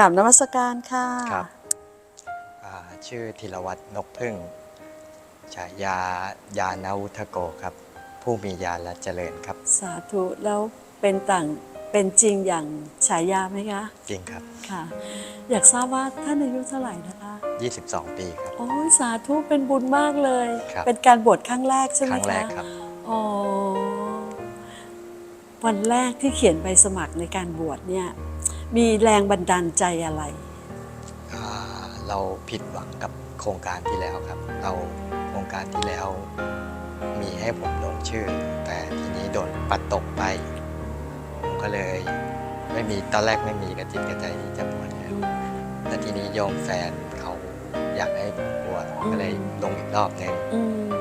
กราบนมัสการค่ะครับอ่าชื่อธีรวัตรนกพึ่งฉายายานาวุฒโกครับ ผู้มียาและเจริญครับ สาธุแล้วเป็นต่างเป็นจริงอย่างฉายาไหมคะ จริงครับค่ะ อยากทราบว่าท่านอายุเท่าไหร่นะคะ 22 ปีครับโอ้ยสาธุเป็นบุญมากเลยครับเป็นการบวชครั้งแรกใช่ไหคมรั้งแรคะกครับอ๋อวันแรกที่เขียนใบสมัครในการบวชเนี่ย มีแรงบันดาลใจอะไร อ่าเราผิดหวังกับโครงการที่แล้วครับ เราโครงการที่แล้ว มีให้ผมลงชื่อ แต่ทีนี้โดนปัดตกไป ผมก็เลยไม่มีตอนแรกไม่มีกระจิตกระใจที่จะบวชแล้วแล้วทีนี้โยมแฟนเขาอยากให้ผมบวชก็เลยลงอีกรอบหนึงอื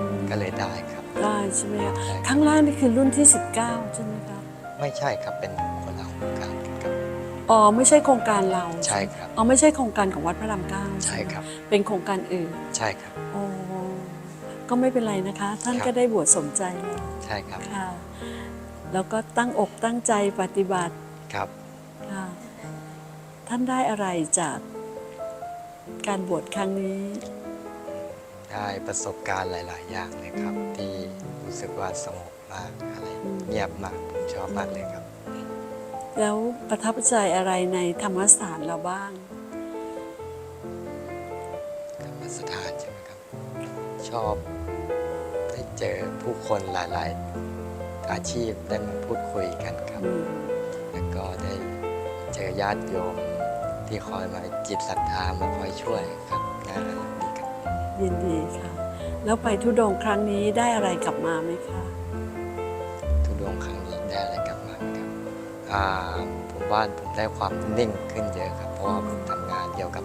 มก็เลยได้ครับได้ใช่ไหมคะได้ครั้งแรกนี่คือรุ่นที่ 19 ใช่ไหมคะไม่ใช่ครับเป็นคนละโครงการกันครับ อ๋อไม่ใช่โครงการเราใช่ครับ อ๋อไม่ใช่โครงการของวัดพระรามเก้าใช่ไหมครับ เป็นโครงการอื่นใช่ครับอ๋อก็ไม่เป็นไรนะคะ ท่านครับก็ได้บวชสมใจแล้วใช่ครับค่ะ แล้วก็ตั้งอกตั้งใจปฏิบัติครับค่ะท่านได้อะไรจากการบวชครั้งนี้ ได้ประสบการณ์หลาย ๆ อย่างเลยครับ ที่รู้สึกว่าสงบมากอะไรเงียบมากผมชอบมากเลยครับ แล้วประทับใจอะไรในธรรมสถานเราบ้าง ธรรมสถานใช่ไหมครับ ชอบได้เจอผู้คนหลายๆ อาชีพได้มาพูดคุยกันครับอืมแล้วก็ได้เจอญาติโยมที่คอยมาจิตศรัทธามาคอยช่วยครับน่ารักดีครับยินดีค่ะ แล้วไปทุดงค์ครั้งนี้ได้อะไรกลับมาไหมคะทุดงค์ครั้งนี้ได้อะไรกลับมาไหมครับอ่า ผมว่าผมได้ความนิ่งขึ้นเยอะครับ เพราะว่าผมทำงานเกี่ยวกับ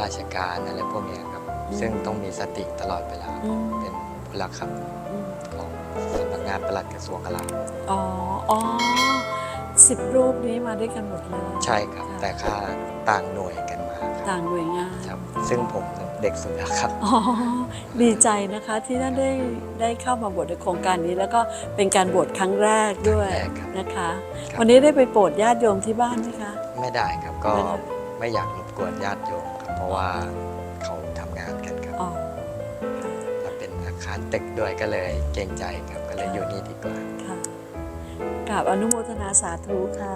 ราชการอะไรพวกเนี้ยครับ ซึ่งต้องมีสติตลอดเวลาอืมเป็นผู้หลักครับอืมของสำนักงานปลัดกระทรวงกลาโหมอ๋ออ๋อสิบรูปนี้มาด้วยกันหมดเลย ใช่ครับะแต่ค่าต่างหน่วยกันมาครับ ต่างหน่วยงานครับ ซึ่งผมเด็กสุดแล้วครับ อ๋อ ดีใจนะคะที่ท่านได้ได้เข้ามาบวชในโครงการนี้ แล้วก็เป็นการบวชครั้งแรกด้วยครั้งแรกครับนะคะ ครับ วันนี้ได้ไปโปรดญาติโยมที่บ้านไหมคะ ไม่ได้ครับก็ไม่ได้ ไม่อยากรบกวนญาติโยมครับ เพราะว่าเขาทำงานกันครับอ๋อแล้วเป็นอาคารตึกด้วยก็เลยเกรงใจครับก็เลยอยู่นี่ดีกว่า ค่ะกราบอนุโมทนาสาธุค่ะ